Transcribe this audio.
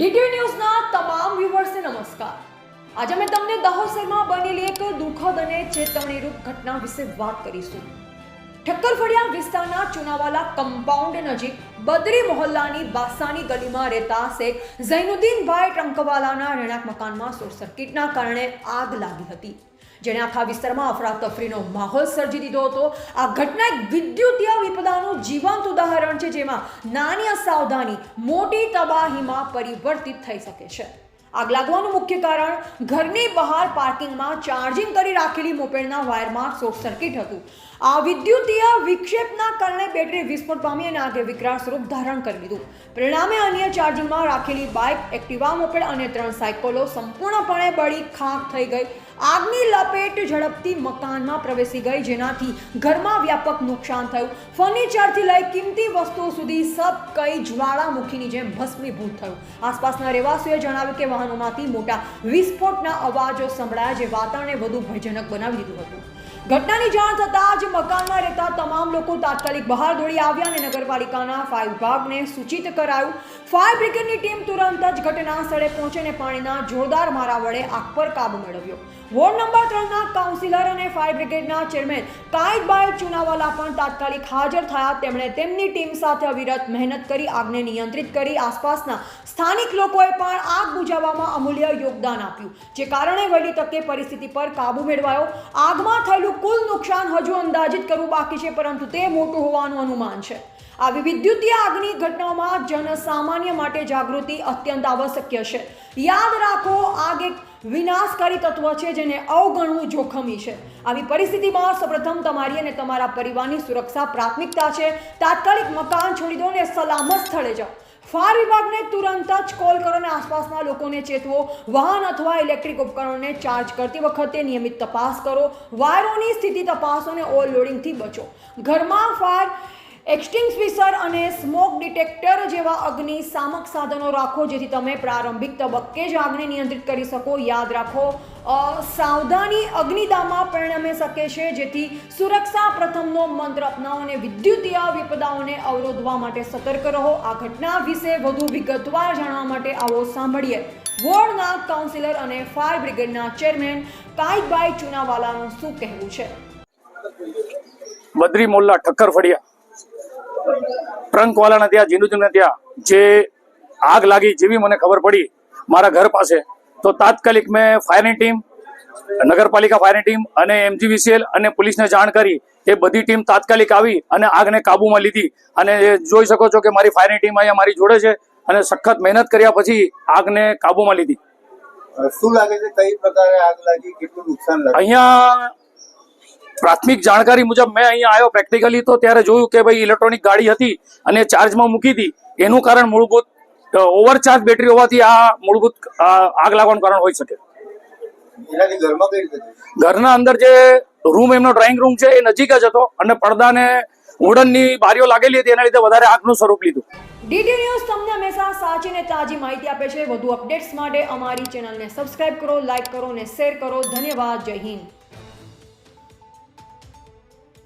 DTV ન્યૂઝના તમામ વ્યુઅર્સને નમસ્કાર. આજે અમે તમને દાહોદ શહેરમાં બનેલી એક દુઃખદ અને ચેતવણીરૂપ ઘટના વિશે વાત કરીશું. ઠક્કરફળિયા વિસ્તારના ચુનાવાલા કમ્પાઉન્ડ નજીક બદરી મોહલ્લાની બાસાની ગલીમાં રહેતા શેખ ઝૈનુદ્દીનભાઈ ટ્રંકવાલાના રહેણાંક મકાનમાં શોર્ટ સર્કિટના કારણે આગ લાગી હતી. જેણે આખા વિસ્તારમાં અફરાતફરીનો માહોલ સર્જી દીધો હતો. આ ઘટના એક વિદ્યુતીય વિપદાનું જીવંત ઉદાહરણ છે, જેમાં નાની અસાવધાની મોટી તબાહીમાં પરિવર્તિત થઈ શકે છે. આગ લાગવાનું મુખ્ય કારણ, ઘરની બહાર પાર્કિંગમાં ચાર્જિંગ કરી રાખેલી મોપેડના વાયરમાં શોર્ટ સર્કિટ હતું. આ વિદ્યુતીય વિક્ષેપના કારણે બેટરી વિસ્ફોટ પામી અને આગે વિકરાળ સ્વરૂપ ધારણ કરી લીધું. પરિણામે અન્ય ચાર્જિંગમાં રાખેલી બાઇક, એક્ટિવા મોપેડ અને ત્રણ સાયકલો સંપૂર્ણપણે બળી ખાખ થઈ ગઈ. આગની લપેટ ઝડપથી મકાનમાં પ્રવેશી ગઈ, જેનાથી ઘરમાં વ્યાપક નુકસાન થયું. ફર્નિચરથી લઈ કિંમતી વસ્તુઓ સુધી સબ કઈ જ્વાળામુખીની જેમ ભસ્મીભૂત થયું. આસપાસના રહેવાસીઓએ જણાવ્યું કે વાહનોમાંથી મોટા વિસ્ફોટના અવાજો સંભળાયા જે વાતાવરણને વધુ ભયજનક બનાવી દીધું હતું. ઘટનાની જાણ થતાં જ મકાનમાં રહેતા તમામ લોકો તાત્કાલિક બહાર દોડી આવ્યા અને નગરપાલિકાના ફાયર વિભાગને સૂચિત કરાયું. ફાયર બ્રિગેડની ટીમ તુરંત જ ઘટના સ્થળે પહોંચીને પાણીના જોરદાર મારા વડે આગ પર કાબુ મેળવ્યો. વોર્ડ નંબર ત્રણના કાઉન્સિલર અને ફાયર બ્રિગેડના ચેરમેન કાયદબાઈ ચુનાવાલા પણ તાત્કાલિક હાજર થયા. તેમણે તેમની ટીમ સાથે અવિરત મહેનત કરી આગને નિયંત્રિત કરી આસપાસના સ્થાનિક લોકોએ પણ આગ બુઝાવવામાં અમૂલ્ય યોગદાન આપ્યું, જે કારણે વહેલી તકે પરિસ્થિતિ પર કાબુ મેળવાયો. આગમાં થયેલું કુલ નુકસાન હજુ અંદાજિત કરવું બાકી છે, પરંતુ તે મોટું હોવાનું અનુમાન છે. આવી વિદ્યુતીય આગની ઘટનાઓમાં જનસામાન્ય માટે જાગૃતિ અત્યંત આવશ્યક છે. યાદ રાખો, આગ એક વિનાશકારી તત્વ છે, જેને અવગણવું જોખમી છે. આવી પરિસ્થિતિમાં સૌપ્રથમ તમારી અને તમારા પરિવારની સુરક્ષા પ્રાથમિકતા છે. તાત્કાલિક મકાન છોડી દો અને સલામત સ્થળે જાઓ. ફાયર વિભાગને તુરંત જ કોલ કરો અને આસપાસના લોકોને ચેતવો. વાહન અથવા ઇલેક્ટ્રિક ઉપકરણોને ચાર્જ કરતી વખતે નિયમિત તપાસ કરો. વાયરોની સ્થિતિ તપાસો અને ઓવરલોડિંગથી બચો. ઘરમાં ફાયર એક્સટિંગ્વિશર અને સ્મોક ડિટેક્ટર જેવા અગ્નિ સામક સાધનો રાખો, જેથી તમે પ્રારંભિક તબક્કે જ આગને નિયંત્રિત કરી શકો. યાદ રાખો સાવધાની અગ્નિદામાં પરિણમી શકે છે, જેથી સુરક્ષા પ્રથમનો મંત્ર અપનાવો અને વિદ્યુતીય વિપદાઓને અવરોધવા માટે સતર્ક રહો. આ ઘટના વિશે વધુ વિગતવાર જાણવા માટે આવો સાંભળીએ. વોર્ડના કાઉન્સિલર અને ફાયર બ્રિગેડના ચેરમેન કાઈકભાઈ ચુનાવાલાનું શું કહેવું છે? બદ્રી મોલ્લા ઠક્કર ફળિયા. ટ્રંકવાલાના ત્યાં જીનુજીના ત્યાં જે આગ લાગી જેવી મને ખબર પડી મારા ઘર પાસે. તો તાત્કાલિક મેં ફાયરની ટીમ નગરપાલિકા ફાયરની ટીમ અને એમજીવીસીએલ અને પોલીસને જાણ કરી. એ બધી ટીમ તાત્કાલિક આવી અને આગને કાબૂમાં લીધી. અને એ જોઈ શકો છો કે મારી ફાયરની ટીમ અહીંયા મારી જોડે છે અને સખત મહેનત કર્યા પછી આગને કાબૂમાં લીધી. શું લાગે છે કઈ પ્રકારે આગ લાગી કેટલું નુકસાન લાગ્યું? અહીંયા પ્રાથમિક જાણકારી મુજબ મેં અહીંયા આવ્યો પ્રેક્ટિકલી તો ત્યારે જોયું કે ભાઈ ઇલેક્ટ્રોનિક ગાડી હતી અને ચાર્જમાં મૂકી હતી. એનું કારણ મૂળભૂત ઓવરચાર્જ બેટરી હોવાથી આ મૂળભૂત આગ લાગવાનું કારણ હોઈ શકે? ઘરના અંદર જે રૂમ એમનો ડ્રોઈંગ રૂમ છે એ નજીક જ હતો અને પડદાને ઉડનની બારીઓ લાગેલી હતી એના લીધે વધારે આગનું સ્વરૂપ લીધું. ડીડી ન્યૂઝ તમને હંમેશા સાચી ને તાજી માહિતી આપે છે. વધુ અપડેટ્સ માટે અમારી ચેનલને સબસ્ક્રાઇબ કરો લાઇક કરો અને શેર કરો. ધન્યવાદ. જય હિન્દ.